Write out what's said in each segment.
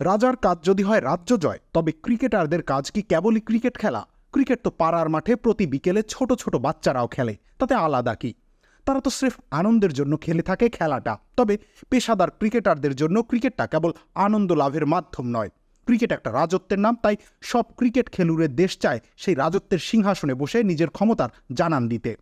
রাজার কাজ যদি হয় রাজ্য জয়, তবে ক্রিকেটারদের কাজ কি কেবলই ক্রিকেট খেলা? ক্রিকেট তো পাড়ার মাঠে প্রতি বিকেলে ছোট ছোট বাচ্চারাও খেলে, তাতে আলাদা কি? তারা তো স্রেফ আনন্দের জন্য খেলে থাকে খেলাটা, তবে পেশাদার ক্রিকেটারদের জন্য ক্রিকেটটা কেবল আনন্দ লাভের মাধ্যম নয়। ক্রিকেট একটা রাজত্বের নাম, তাই সব ক্রিকেট খেলুড়ে দেশ চায় সেই রাজত্বের সিংহাসনে বসে নিজের ক্ষমতার জানান দিতে।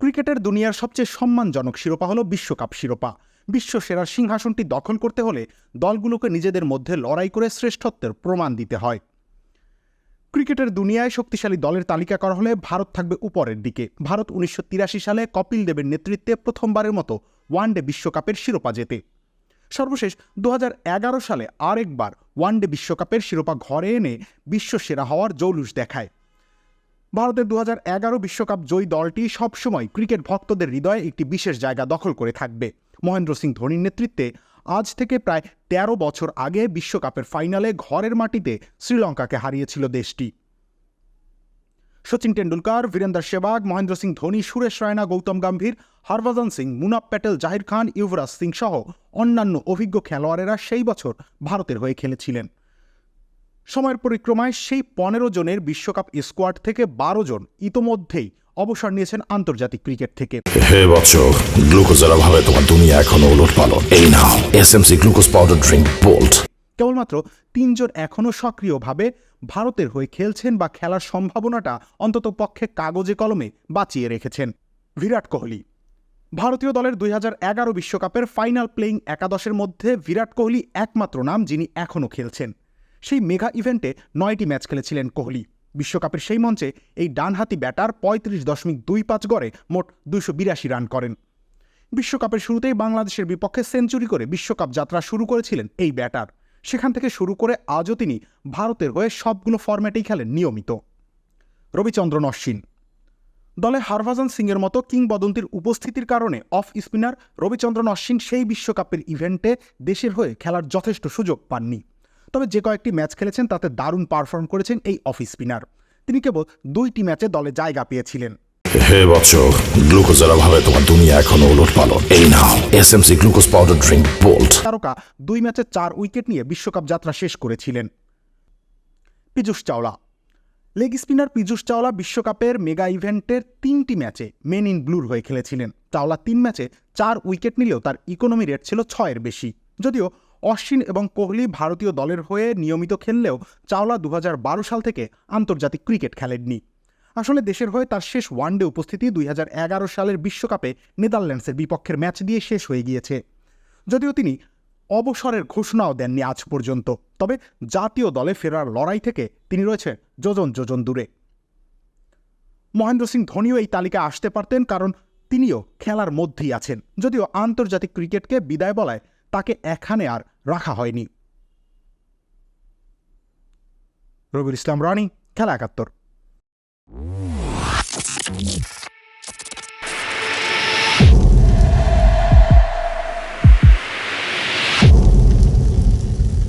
ক্রিকেটের দুনিয়ার সবচেয়ে সম্মানজনক শিরোপা হলো বিশ্বকাপ শিরোপা। বিশ্ব সেরার সিংহাসনটি দখল করতে হলে দলগুলোকে নিজেদের মধ্যে লড়াই করে শ্রেষ্ঠত্বের প্রমাণ দিতে হয়। ক্রিকেটের দুনিয়ায় শক্তিশালী দলের তালিকা করা হলে ভারত থাকবে উপরের দিকে। ভারত উনিশশো তিরাশি সালে কপিল দেবের নেতৃত্বে প্রথমবারের মতো ওয়ানডে বিশ্বকাপের শিরোপা জেতে। সর্বশেষ দু হাজার এগারো সালে আরেকবার ওয়ানডে বিশ্বকাপের শিরোপা ঘরে এনে বিশ্ব সেরা হওয়ার জৌলুস দেখায়। ভারতের দু বিশ্বকাপ জয়ী দলটি সবসময় ক্রিকেট ভক্তদের হৃদয়ে একটি বিশেষ জায়গা দখল করে থাকবে। মহেন্দ্র সিং ধোনির নেতৃত্বে আজ থেকে প্রায় ১৩ বছর আগে বিশ্বকাপের ফাইনালে ঘরের মাটিতে শ্রীলঙ্কাকে হারিয়েছিল দেশটি। সচিন টেন্ডুলকার বীরেন্দ্র সেবাগ মহেন্দ্র সিং ধোনি, সুরেশ রায়না, গৌতম গম্ভীর, হরভজন সিং, মুনাব প্যাটেল, জাহির খান, ইউবরাজ সিং সহ অন্যান্য অভিজ্ঞ খেলোয়াড়েরা সেই বছর ভারতের হয়ে খেলেছিলেন। সময়ের পরিক্রমায় সেই পনেরো জনের বিশ্বকাপ স্কোয়াড থেকে বারো জন ইতোমধ্যেই অবসর নিয়েছেন আন্তর্জাতিক ক্রিকেট থেকে। হে বৎস গ্লুকোজের অভাবে তোমার দুনিয়া এখনও ওলট পালন এই নাও SMC glucose powder drink bolt. কেবলমাত্র তিনজন এখনও সক্রিয়ভাবে ভারতের হয়ে খেলছেন বা খেলার সম্ভাবনাটা অন্তত পক্ষে কাগজে কলমে বাঁচিয়ে রেখেছেন। বিরাট কোহলি। ভারতীয় দলের দুই বিশ্বকাপের ফাইনাল প্লেইং একাদশের মধ্যে বিরাট কোহলি একমাত্র নাম যিনি এখনও খেলছেন। সেই মেগা ইভেন্টে নয়টি ম্যাচ খেলেছিলেন কোহলি। বিশ্বকাপের সেই মঞ্চে এই ডানহাতি ব্যাটার পঁয়ত্রিশ দশমিক দুই পাঁচ গড়ে মোট দুশো বিরাশি রান করেন। বিশ্বকাপের শুরুতেই বাংলাদেশের বিপক্ষে সেঞ্চুরি করে বিশ্বকাপ যাত্রা শুরু করেছিলেন এই ব্যাটার। সেখান থেকে শুরু করে আজও তিনি ভারতের হয়ে সবগুলো ফরম্যাটেই খেলেন নিয়মিত। রবিচন্দ্রন অশ্বিন। দলে হরভজন সিংয়ের মতো কিংবদন্তির উপস্থিতির কারণে অফ স্পিনার রবিচন্দ্রন অশ্বিন সেই বিশ্বকাপের ইভেন্টে দেশের হয়ে খেলার যথেষ্ট সুযোগ পাননি। তবে যে কয়েকটি ম্যাচ খেলেছেন তাতে দারুণ পারফর্ম করেছেন এই অফ স্পিনার। তিনি কেবল দুইটি ম্যাচে দলে জায়গা পেয়েছিলেন। হে বৎস গ্লুকোজের অভাবে তোমার দুনিয়া এখনও ওলট পালন এই নাও SMC glucose powder drink bolt. তারকা দুই ম্যাচে চার উইকেট নিয়ে বিশ্বকাপ যাত্রা শেষ করেছিলেন। পীযূষ চাওলা। লেগ স্পিনার পীযূষ চাওলা বিশ্বকাপের মেগা ইভেন্টের তিনটি ম্যাচে মেন ইন ব্লুর হয়ে খেলেছিলেন। চাওলা তিন ম্যাচে চার উইকেট নিলেও তার ইকোনমি রেট ছিল ছয়ের বেশি। যদিও অশ্বিন এবং কোহলি ভারতীয় দলের হয়ে নিয়মিত খেললেও চাওলা দু হাজার বারো সাল থেকে আন্তর্জাতিক ক্রিকেট খেলেননি। আসলে দেশের হয়ে তার শেষ ওয়ানডে উপস্থিতি দুই হাজার এগারো সালের বিশ্বকাপে নেদারল্যান্ডসের বিপক্ষের ম্যাচ দিয়ে শেষ হয়ে গিয়েছে। যদিও তিনি অবসরের ঘোষণাও দেননি আজ পর্যন্ত, তবে জাতীয় দলে ফেরার লড়াই থেকে তিনি রয়েছে যোজন যোজন দূরে। মহেন্দ্র সিং ধোনিও এই তালিকায় আসতে পারতেন কারণ তিনিও খেলার মধ্যেই আছেন, যদিও আন্তর্জাতিক ক্রিকেটকে বিদায় বলায় তাকে এখানে আর রাখা হয়নি। রবির ইসলাম রানী খেলা একাত্তর।